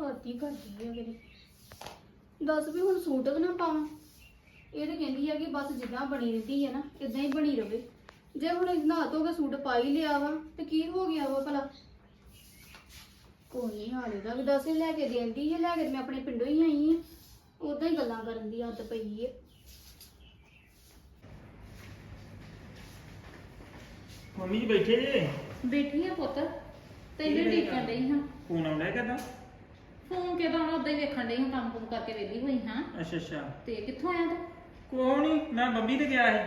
ਹੱਥ ਕਰਦੀ ਆ ਕਿਤੇ ਦੱਸ ਵੀ ਹੁਣ ਸੂਟ ਵੀ ਨਾ ਪਾਵਾਂ। ਇਹ ਤਾਂ ਕਹਿੰਦੀ ਆ ਕਿ ਬਸ ਜਿੱਦਾਂ ਬਣੀ ਰਹਿੰਦੀ ਹੈ ਨਾ ਇਦਾਂ ਹੀ ਬਣੀ ਰਵੇ। ਜੇ ਹੁਣ ਨਹਾ ਧੋ ਕੇ ਸੂਟ ਪਾ ਹੀ ਲਿਆ ਵਾ, ਤੇ ਕੀ ਹੋ ਗਿਆ ਵਾ ਭਲਾ? ਕੋਈ ਨਹੀਂ ਹਾਲੇ ਦਾ ਦੱਸ ਲੈ ਕੇ ਦੇਂਦੀ ਹੈ ਲੈ ਕੇ ਤੇ ਮੈਂ ਆਪਣੇ ਪਿੰਡੋਂ ਹੀ ਆਈ ਆ। ਉਦਾਂ ਹੀ ਗੱਲਾਂ ਕਰਨ ਦੀ ਆਦਤ ਪਈ ਹੈ ਮੰਮੀ ਜੀ ਬੈਠੇ ਜੇ? ਬੈਠੀ ਆ ਪੁੱਤ। ਤੈਨੂੰ ਦੇਖਣ ਡਈ ਹਾਂ। ਫੋਨ ਆਉਂਦਾ ਕਦਾਂ? ਫੋਨ ਕਿਹਦਾ ਹੁਣ ਉਦਾਂ ਹੀ ਵੇਖਣ ਡਈ ਹਾਂ ਕੰਮ ਕੁਮ ਕਰਕੇ ਵਿਹਲੀ ਹੋਈ ਹਾਂ। ਅੱਛਾ ਅੱਛਾ। ਤੇ ਕਿੱਥੋਂ ਆਇਆ ਤੂੰ? ਕੋਈ ਨਹੀਂ ਮੈਂ ਬੰਬੀ ਤੇ ਗਿਆ ਸੀ।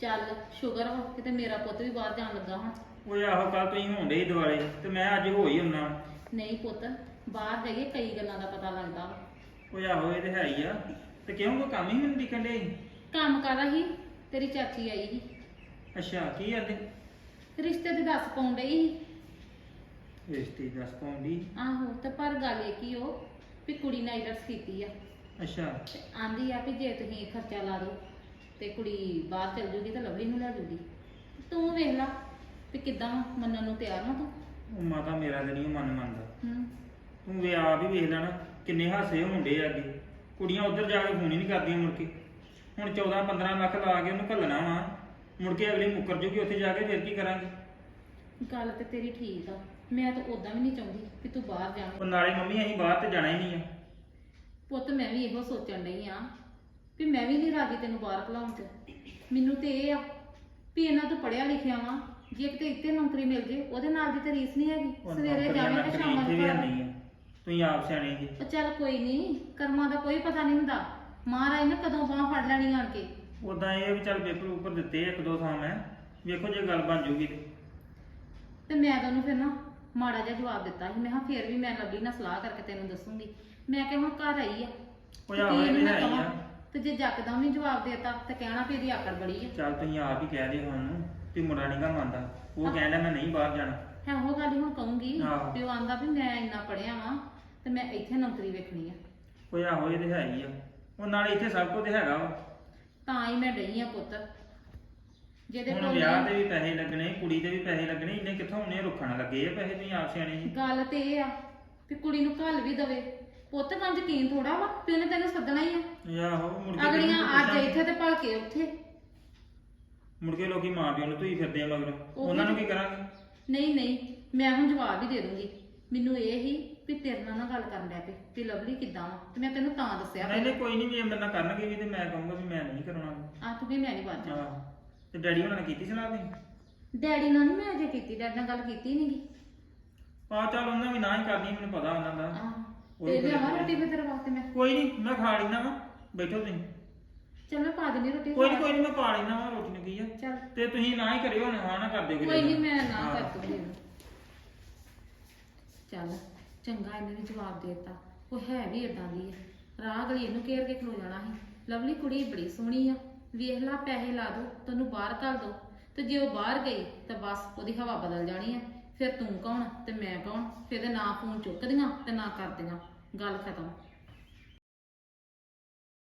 ਚੱਲ ਸ਼ੁਗਰ ਵਾ ਕਿਤੇ ਮੇਰਾ ਪੁੱਤ ਵੀ ਬਾਹਰ ਜਾਣ ਲੱਗਾ ਹੁਣ। ਉਹ ਆਹੋ ਕੱਲ ਤੁਸੀਂ ਹੋਂਡੇ ਦਿਵਾਲੇ ਤੇ ਮੈਂ ਅੱਜ ਹੋ ਹੀ ਹੁੰਨਾ ਨਹੀਂ ਪੁੱਤ ਬਾਹਰ ਜਾਈਏ ਕਈ ਗੱਲਾਂ ਦਾ ਪਤਾ ਲੱਗਦਾ ਵਾ। ਉਹ ਆਹੋ ਇਹ ਤੇ ਹੈ ਹੀ ਆ। ਤੇ ਕਿਉਂ ਕੋਈ ਕੰਮ ਹੀ ਮੈਨੂੰ ਦਿਖਣ ਦੇ ਕੰਮ ਕਰਦਾ ਸੀ? ਤੇਰੀ ਚਾਚੀ ਆਈ ਸੀ। ਅੱਛਾ ਕੀ ਆਂਦੇ? ਰਿਸ਼ਤੇ ਦੇ ਦੱਸ ਪਾਉਣ ਡਈ ਸੀ। ਰਿਸ਼ਤੇ ਦੱਸ ਪਾਉਂਦੀ ਆਹੋ ਤੇ ਪਰ ਗੱਲ ਇਹ ਕੀ ਉਹ ਵੀ ਕੁੜੀ ਨੇ ਆਈਲਟਸ ਕੀਤੀ ਆ। ਅੱਛਾ। ਤੇ ਆਂਦੀ ਆ ਵੀ ਜੇ ਤੁਸੀਂ ਖਰਚਾ ਲਾ ਦਿਓ ਤੇ ਕੁੜੀ ਬਾਹਰ ਚਲ ਜੂਗੀ ਤੇ ਲਵਲੀ ਨੂੰ ਲੈ ਜੂਗੀ। ਤੂੰ ਵੇਖ ਲਾ ਵੀ ਕਿਦਾਂ ਮੰਨਣ ਨੂੰ ਤਿਆਰ ਹਾਂ ਤੂੰ। ਉਹ ਮਾਤਾ ਮੇਰਾ ਤੇ ਨਹੀਂ ਮਨ ਮੰਨਦਾ। ਹੂੰ। ਤੂੰ ਵੀ ਆਪ ਹੀ ਵੇਖ ਲੈਣਾ ਕਿੰਨੇ ਹਾਸੇ ਹੁੰਦੇ ਆ ਅੱਗੇ। ਕੁੜੀਆਂ ਉੱਧਰ ਜਾ ਕੇ ਫੋਨ ਹੀ ਨਹੀਂ ਕਰਦੀਆਂ ਮੁੜ ਕੇ। ਹੁਣ 14 15 ਲੱਖ ਲਾ ਕੇ ਉਹਨੂੰ ਘੱਲਣਾ ਵਾ। ਮੁੜ ਕੇ ਅਗਲੀ ਮੁੱਕਰ ਜੂਗੀ ਉੱਥੇ ਜਾ ਕੇ ਫਿਰ ਕੀ ਕਰਾਂਗੇ? ਗੱਲ ਤੇ ਤੇਰੀ ਠੀਕ ਆ। ਮੈਂ ਤਾਂ ਉਦਾਂ ਵੀ ਨਹੀਂ ਚਾਹੁੰਦੀ ਕਿ ਤੂੰ ਬਾਹਰ ਉਹ ਜਾਵੇਂ ਨਾਲੇ ਮੰਮੀ ਅਸੀਂ ਬਾਹਰ ਤੇ ਜਾਣਾ ਹੀ ਨਹੀਂ ਆ। ਪੁੱਤ ਮੈਂ ਵੀ ਇਹੋ ਸੋਚਣ ਡਈ ਆ ਵੀ ਮੈਂ ਵੀ ਨਹੀਂ ਰਾਜੀ ਤੈਨੂੰ ਬਾਹਰ ਘਲਾਉਣ ਤੇ। ਮੈਨੂੰ ਤੇ ਇਹ ਆ ਵੀ ਇਹਨਾਂ ਤੋਂ ਪੜਿਆ ਲਿਖਿਆ ਵਾਂ। ਜੇ ਕਿਤੇ ਇੱਥੇ ਨੌਕਰੀ ਮਿਲ ਜੇ ਉਹਦੇ ਨਾਲ ਦੀ ਤੇ ਰੀਸ ਨਹੀਂ ਹੈਗੀ। ਉਹ ਸਵੇਰੇ ਜਾਵੇਂ ਤੇ ਸ਼ਾਮਾਂ ਨੂੰ ਘਰ ਨਹੀਂ ਆ ਤੁਸੀਂ ਆਪ ਸਿਆਣੇ ਜੀ। ਉਹ ਚੱਲ ਕੋਈ ਨਹੀਂ ਕਰਮਾਂ ਦਾ ਕੋਈ ਪਤਾ ਨਹੀਂ ਹੁੰਦਾ। ਮਹਾਰਾਜ ਨੇ ਕਦੋਂ ਬਾਹ ਫੜ ਲੈਣੀ ਆਣ ਕੇ। ਉਦਾਂ ਇਹ ਆ ਵੀ ਚੱਲ ਪੇਪਰ ਉੱਪਰ ਦਿੱਤੇ ਆ ਇੱਕ ਦੋ ਥਾਂ ਮੈਂ। ਵੇਖੋ ਜੇ ਗੱਲ ਬਣ ਜੂਗੀ ਤੇ। ਤੇ ਮੈਂ ਤਾਂ ਉਹਨੂੰ ਫਿਰ ਨਾ ਮਾੜਾ ਜਿਹਾ ਜਵਾਬ ਦਿੱਤਾ ਸੀ। ਮੈਂ ਕਿਹਾ ਫਿਰ ਵੀ ਮੈਂ ਲੱਭੀ ਨਾਲ ਸਲਾਹ ਕਰਕੇ ਤੈਨੂੰ ਦੱਸੂਗੀ। ਮੈਂ ਕਿਹਾ ਹੁਣ ਘਰ ਆਈ ਆ। ਉਹ ਤੇ ਆਹੋ ਇਹ ਇਹਨੂੰ ਤੇ ਮੈਂ ਹੈ ਹੀ ਕਵਾਂ? ਆ। ਤੇ ਜੇ ਜੱਕਦਮ ਵੀ ਜਵਾਬ ਦੇਤਾ ਤੇ ਕਹਿਣਾ ਵੀ ਇਹਦੀ ਆਕੜ ਬੜੀ ਆ। ਚੱਲ ਤੁਸੀਂ ਆਪ ਹੀ ਕਹਿ ਦਿਓ ਸਾਨੂੰ ਵੀ ਮੁੰਡਾ ਨੀ ਗਾ ਮੰਨਦਾ। ਉਹ ਕਹਿੰਦਾ ਮੈਂ ਨਹੀਂ ਬਾਹਰ ਜਾਣਾ। ਹੈ ਉਹ ਗੱਲ ਹੀ ਹੁਣ ਕਹੂੰਗੀ। ਆਹੋ। ਵੀ ਉਹ ਆਂਦਾ ਵੀ ਮੈਂ ਇੰਨਾ ਪੜਿਆ ਵਾਂ ਤੇ ਮੈਂ ਇੱਥੇ ਨੌਕਰੀ ਵੇਖਣੀ ਆ। ਉਹ ਆਹੋ ਇਹ ਤੇ ਹੈ ਹੀ ਆ। ਉਹ ਨਾਲੇ ਇੱਥੇ ਸਭ ਕੁਝ ਤੇ ਹੈਗਾ ਵਾ। ਤਾਂ ਹੀ ਮੈਂ ਡਈ ਆ ਪੁੱਤ। ਜਿਹਦੇ ਹੁਣ ਵਿਆਹ ਤੇ ਵੀ ਪੈਸੇ ਲੱਗਣੇ ਕੁੜੀ ਤੇ ਵੀ ਪੈਸੇ ਲੱਗਣੇ ਇੰਨੇ ਕਿੱਥੋਂ ਆਉਣੇ ਰੁੱਖਣ ਲੱਗੇ ਆ ਪੈਸੇ ਤੁਸੀਂ ਆਪ ਸਿਆਣੇ ਜੀ। ਗੱਲ ਤੇ ਇਹ ਆ ਵੀ ਕੁੜੀ ਨੂੰ ਘੱਲ ਵੀ ਦਵੇ। ਪੁੱਤ ਤਾਂ ਯਕੀਨ ਥੋੜਾ ਵਾ ਵੀ ਉਹਨੇ ਤੈਨੂੰ ਸੱਦਣਾ ਹੀ ਆ। ਆਹੋ ਮੁੜ ਕੇ ਅਗਲੀਆਂ ਅੱਜ? ਇੱਥੇ ਤੇ ਭਲਕੇ ਉੱਥੇ। ਮੁੜ ਕੇ ਲੋਕੀ ਮਾਂ ਪਿਓ ਨੂੰ ਧੂਈ ਫਿਰਦੇ ਆ ਮਗਰ। ਉਹਨਾਂ ਨੂੰ ਕੀ ਕਰਾਂਗੇ? ਨਹੀਂ ਨਹੀਂ ਮੈਂ ਹੁਣ ਜਵਾਬ ਹੀ ਦੇ ਦੂੰਗੀ। ਮੈਨੂੰ ਇਹ ਹੀ ਵੀ ਤੇਰੇ ਨਾਲ ਨਾ ਗੱਲ ਕਰਨ ਲੱਗ ਪਈ ਵੀ ਲਵਲੀ ਕਿੱਦਾਂ ਵਾ? ਤੇ ਮੈਂ ਤੈਨੂੰ ਤਾਂ ਦੱਸਿਆ ਨਹੀਂ ਨਹੀਂ ਕੋਈ ਨਹੀਂ ਜੇ ਮੇਰੇ ਨਾਲ ਕਰਨਗੇ ਵੀ ਤੇ ਮੈਂ ਕਹੂੰਗਾ ਵੀ ਮੈਂ ਨਹੀਂ ਕਰਾਉਣਾ ਆ ਤੂੰ ਵੀ ਮੈਂ ਨਹੀਂ ਬਾਤ ਆਹ। ਤੇ ਡੈਡੀ ਉਹਨਾਂ ਨੇ ਕੀਤੀ ਸਲਾਹ ਦੀ? ਡੈਡੀ ਨਾਲ ਨਹੀਂ ਮੈਂ ਅਜੇ ਕੀਤੀ ਡੈਡੀ ਨਾਲ ਗੱਲ ਕੀਤੀ ਨਹੀਂਗੀ ਆ ਚੱਲ ਉਹਨਾਂ ਵੀ ਨਾ ਹੀ ਕਰਨੀ ਮੈਨੂੰ ਪਤਾ ਉਹਨਾਂ ਦਾ। ਆਹ ਉਹ ਤੇ ਫਿਰ- ਲਿਆਵਾਂ ਰੋਟੀ ਫਿਰ ਤੇਰੇ ਵਾਸਤੇ ਮੈਂ? ਕੋਈ ਨਹੀਂ ਮੈਂ ਖਾ ਲੈਣਾ ਵਾ। ਬੈਠੋ ਤੁਸੀਂ। ਚਲ ਮੈਂ ਪਾ ਦਿੰਦੀ ਰੋਟੀ। ਕੋਈ ਨਹੀਂ ਕੋਈ ਨਹੀਂ ਮੈਂ ਪਾ ਲੈਣਾ ਵਾ ਰੋਟੀ ਨੂੰ ਕੀ ਆ ਚਲ। ਤੇ ਤੁਸੀਂ ਨਾ ਹੀ ਕਰਿਓ ਨਾ ਹਾਂ ਨਾ ਕਰ ਦਿਓ ਕੋਈ ਨਹੀਂ ਮੈਂ ਨਾ ਹਾਂ। ਕਰ ਦੂੰਗੀ ਚੱਲ। ਚੰਗਾ ਇਹਨੇ ਵੀ ਜਵਾਬ ਦੇ ਦਿੱਤਾ। ਉਹ ਹੈ ਵੀ ਇਦਾਂ ਦੀ ਹੈ ਰਾਹ ਗਲੀ ਇਹਨੂੰ ਘੇਰ ਕੇ ਖਲੋ ਜਾਣਾ ਸੀ। ਲਵਲੀ ਕੁੜੀ ਬੜੀ ਸੋਹਣੀ ਆ। ਵੇਖ ਲਾ, ਪੈਸੇ ਲਾ ਦੋ, ਤੈਨੂੰ ਬਾਹਰ ਕਰ ਦੋ। ਤੇ ਜੇ ਉਹ ਬਾਹਰ ਗਈ ਤਾਂ ਬਸ ਉਹਦੀ ਹਵਾ ਬਦਲ ਜਾਣੀ ਆ। ਫਿਰ ਤੂੰ ਕੌਣ ਤੇ ਮੈਂ ਕੌਣ? ਫਿਰ ਇਹਦੇ ਨਾ ਫੋਨ ਚੁੱਕਦੀਆਂ ਤੇ ਨਾ ਕਰਦੀਆਂ। ਗੱਲ ਖਤਮ।